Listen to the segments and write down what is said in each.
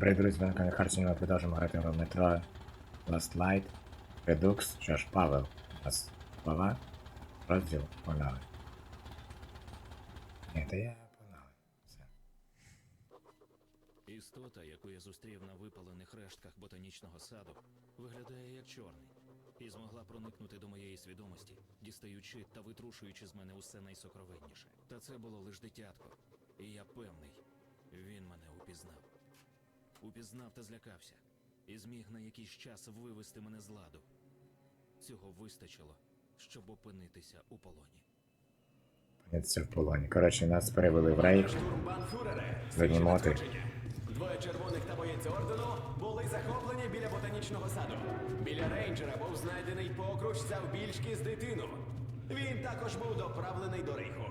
Привіт, друзі, на каналі Харсіна продовжуємо грати в метро Last Light Redux. Що ж, Павел, нас слова, розділ, погнали. Ні, та я погнали. Все. Істота, яку я зустрів на випалених рештках ботанічного саду, виглядає як чорний, і змогла проникнути до моєї свідомості, дістаючи та витрушуючи з мене усе найсокровенніше. Та це було лиш дитятко, і я певний, він мене упізнав. Упізнав та злякався, і зміг на якийсь час вивести мене з ладу. Цього вистачило, щоб опинитися у полоні. Це в полоні. Коротше, нас перевели в рейд. Занімоти. Двоє червоних та боєць ордену були захоплені біля ботанічного саду. Біля рейнджера був знайдений покруч завбільшки з дитину. Він також був доправлений до рейху.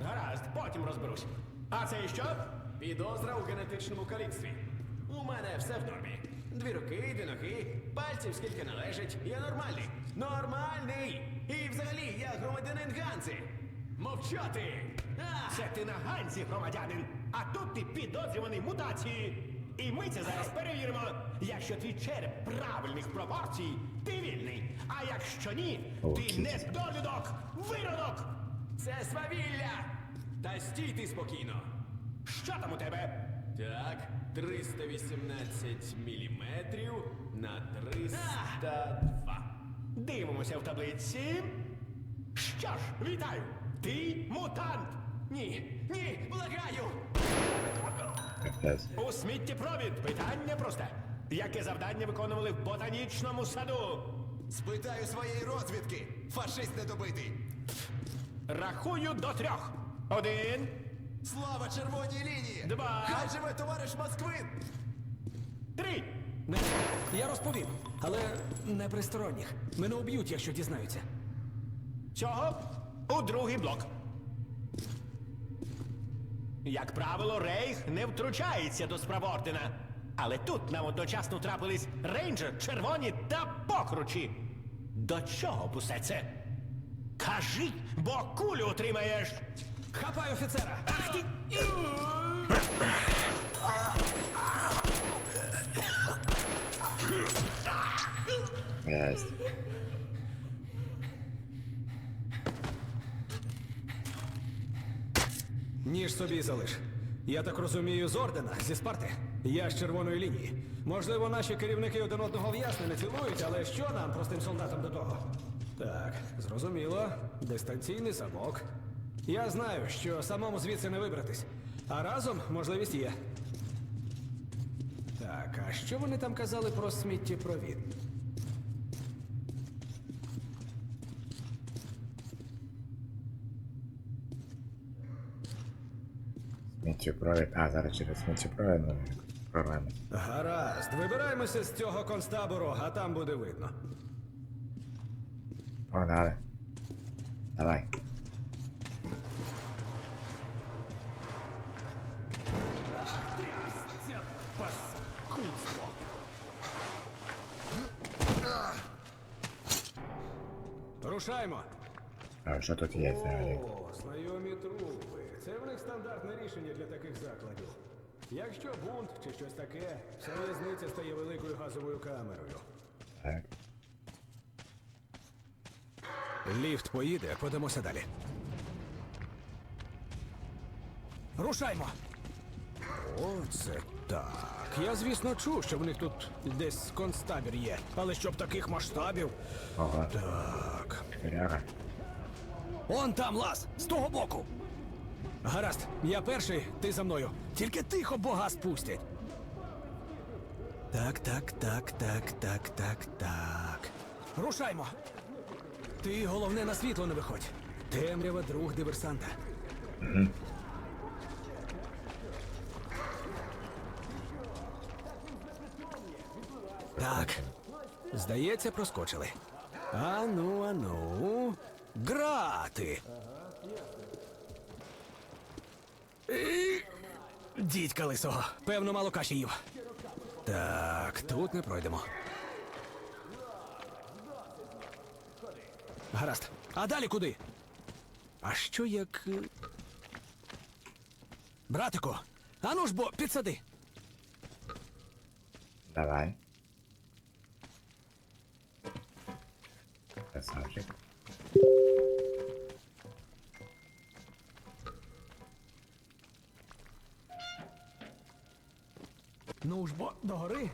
Гаразд, потім розберусь. А це і що? Підозра у генетичному каліцтві. У мене все в нормі. Дві руки, дві ноги, пальців скільки належить. Я нормальний. Нормальний! І взагалі я громадянин Ганзи. Мовчати! А! Це ти на Ганзі, громадянин, а тут ти підозрюваний в мутації. І ми це зараз перевіримо. Якщо твій череп правильних пропорцій, ти вільний. А якщо ні, ти Jesus. недолюдок, виродок. Це свавілля! Та стійте спокійно. Що там у тебе? Так, 318 міліметрів на 302. Дивимося в таблиці. Що ж, вітаю! Ти мутант! Ні, ні, благаю! У сміттєпровід питання просте. Яке завдання виконували в ботанічному саду? Спитаю своєї розвідки. Фашист недобитий. Рахую до трьох. Один, Слава червоній лінії! Два. Хай живе товариш Москвин! три. Не, я розповім, але не при сторонніх. Мене уб'ють, якщо дізнаються. Цього у другий блок. Як правило, Рейх не втручається до справ ордена. Але тут нам одночасно трапились рейнджер, червоні та покручі. До чого б усе це? Кажи, бо кулю отримаєш. Хапай офіцера! Ах ти! Ніж собі залиш. Я так розумію, з ордена, зі Спарти. Я з червоної лінії. Можливо, наші керівники один одного в'ясне не цілують, але що нам, простим солдатам, до того? Так, зрозуміло. Дистанційний замок. Я знаю, що самому звідси не вибратись. А разом можливість є. Так, а що вони там казали про сміттєпровід? Сміттєпровід. А, зараз через сміттєпровід ну, прорвемо. Гаразд, вибираємося з цього концтабору, а там буде видно. Погнали. Давай. Рушаймо! А що тут є взагалі? О, знайомі трупи. Це в них стандартне рішення для таких закладів. Якщо бунт чи щось таке, вся в'язниця стає великою газовою камерою. Так. Ліфт поїде, подамося далі. Рушаймо! Оце так. Я, звісно, чув, що в них тут десь концтабір є. Але щоб таких масштабів. Ого. Так. Коряга. Он там лаз, з того боку. Гаразд, я перший, ти за мною. Тільки тихо бога спустять. Так, так, так, так, так, так, так. Рушаймо. Ти головне на світло не виходь. Темрява друг диверсанта. Так. Здається, проскочили. Ану, ану. Грати. І- Дідька лисого. Певно, мало каші їв. Так, тут не пройдемо. Гаразд. А далі куди? А що як. е, Братику, ану ж бо підсади. Давай. Ж бо, догори.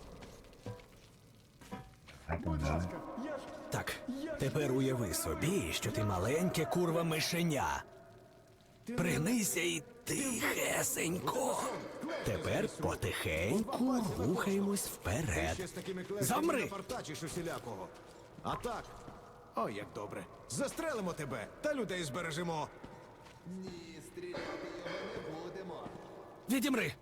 Так, тепер уяви собі, що ти маленьке курва мишеня. Пригнися і тихесенько. Тепер потихеньку рухаємось вперед. З такими Замри! напартачиш усілякого. А так. Ой, як добре. Застрелимо тебе та людей збережемо. Ні, стріляти не. Відімри!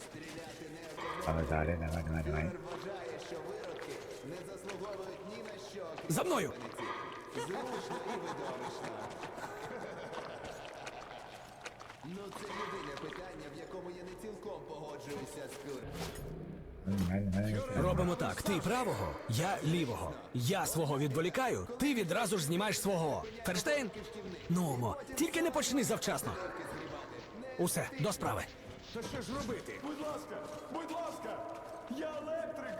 Стріляти не Але далі, давай, давай, давай. вважає, що виродки не заслуговують ні на що. крім За мною! Зручно і видовищно. Ну, це єдине питання, в якому я не цілком погоджуюся з. Давай, давай. Робимо так: ти правого, я лівого. Я свого відволікаю, ти відразу ж знімаєш свого. Ферштейн? Ну, мо, тільки не почни завчасно. Усе, до справи. То що ж робити? Будь ласка, будь ласка, я електрик.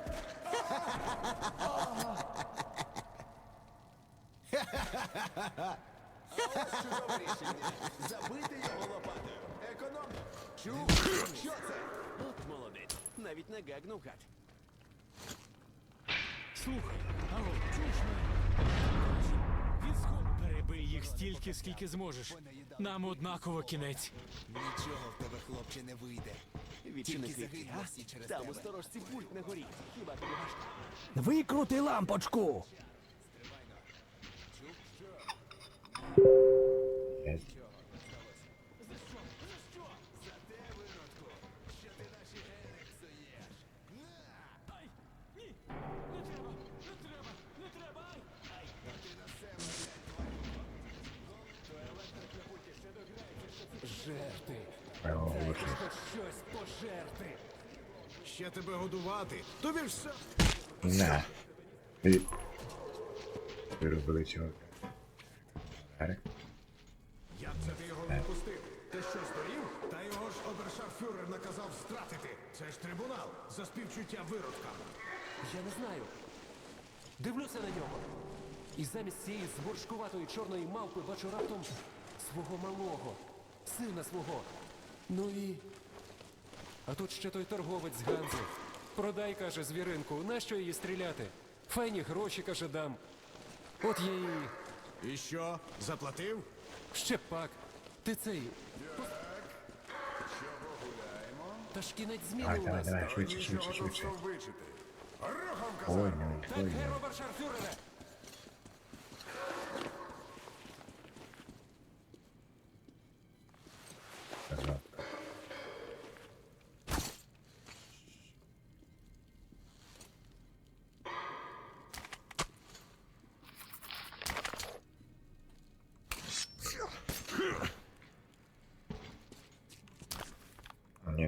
Чудове рішення. Забити його лопатою. Економно. Чув? Що це? От молодець. Навіть не гегнув гад. Слухай, Відсход. Їх стільки, скільки зможеш. Нам однаково кінець. Нічого в тебе, хлопче, не вийде. Відчини Тільки квітки, всі через Там тебе. у сторожці пульт на горі. Хіба тобі важко? Викрути лампочку. Ще тебе годувати. Тобі ж все. Вирубили чувака. Гарик. Як це ти його відпустив? Ти що здурів? Та його ж обершарфюрер наказав стратити. Це ж трибунал за співчуття виродкам. Я не знаю. Дивлюся на нього. І замість цієї зморшкуватої чорної мавпи бачу раптом свого малого, сина свого. Ну і. А тут ще той торговець з Ганзи. Продай, каже, звіринку, нащо її стріляти? Файні гроші, каже, дам. От я і. І що? Заплатив? Ще пак. Ти цей. Чого гуляємо? Та ж кінець зміни Давай, у давай, нас. давай, швидше, швидше, швидше. Ой, ну, Так, ой, ну. геро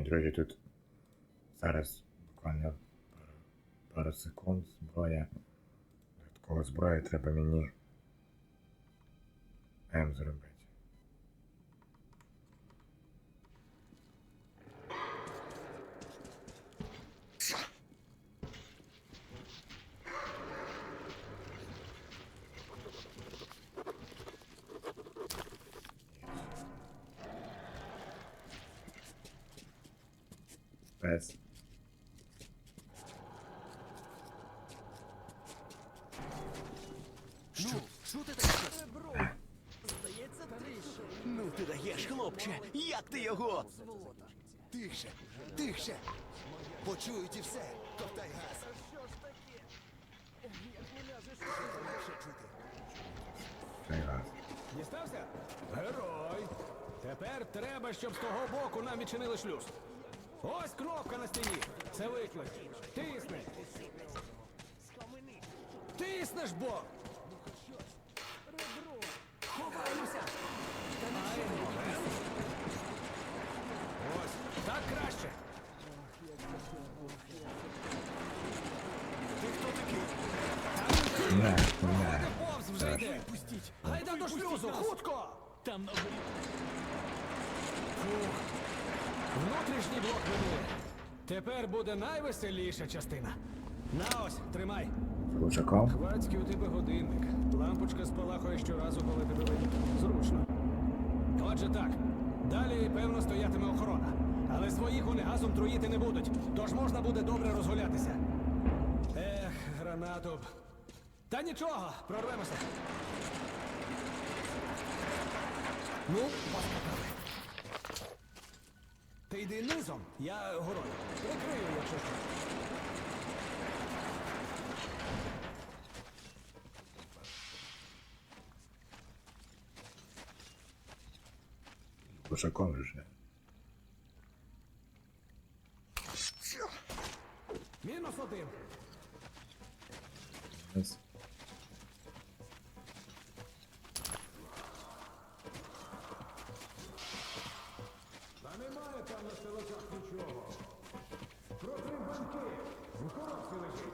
друзі, тут зараз буквально пару, секунд зброя. Додаткова зброя треба мені М зробити. Без. Що? Що ти таке? Здається, трішки. Ну ти даєш, хлопче. Як ти його? Тихше, тихше. Почують і все. Ковтай газ. Цей газ. Дістався? Герой. Тепер треба, щоб з того боку нам відчинили шлюз. Ось кнопка на стіні. Це виклик. Тисни. Тиснеш, бо. Ховаємося! Ось, так краще. На, на. Повз вже йде. Гайда до шлюзу, хутко! Там на. Фух. Внутрішній блок минує. Тепер буде найвеселіша частина. На ось, тримай. Глушаком. Хвацький у тебе годинник. Лампочка спалахує щоразу, коли тебе видно. Зручно. Отже так. Далі, певно, стоятиме охорона. Але своїх вони газом труїти не будуть, тож можна буде добре розгулятися. Ех, гранату. Та нічого, прорвемося. Ну, поскакали. Йди низом, я горою. Прикрию, якщо що. Глушаком вже. Мінус один. Коробці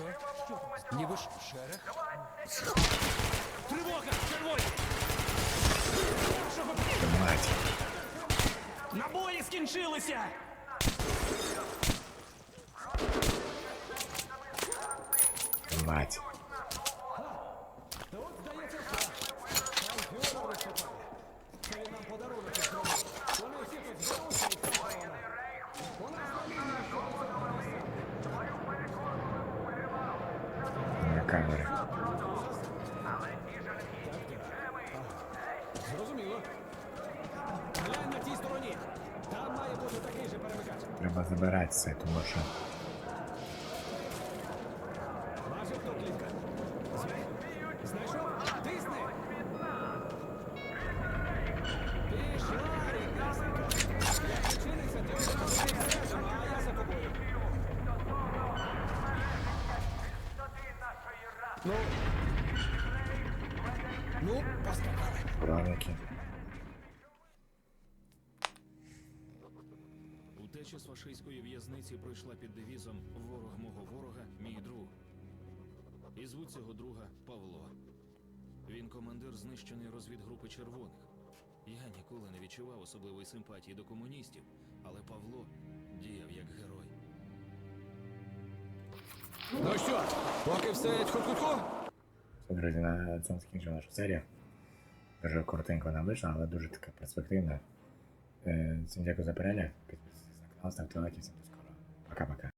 лежить. Що? Ніби ж шерех? Тривога! Червоні! Мать. Набої скінчилися! Перемикач. Треба забирати все, тому що Утеча з фашистської в'язниці пройшла під девізом Ворог мого ворога, мій друг. І звуть цього друга Павло. Він командир знищеної розвідгрупи червоних. Я ніколи не відчував особливої симпатії до комуністів, але Павло діяв як герой. Ну що, поки все тьху-тьху-тьху? Все, друзі, на цьому закінчимо нашу серію. Дуже коротенько вона вийшла, але дуже така перспективна. Е, Всім дякую за перегляд. Asta înclină chestia de scara. Pa, pa.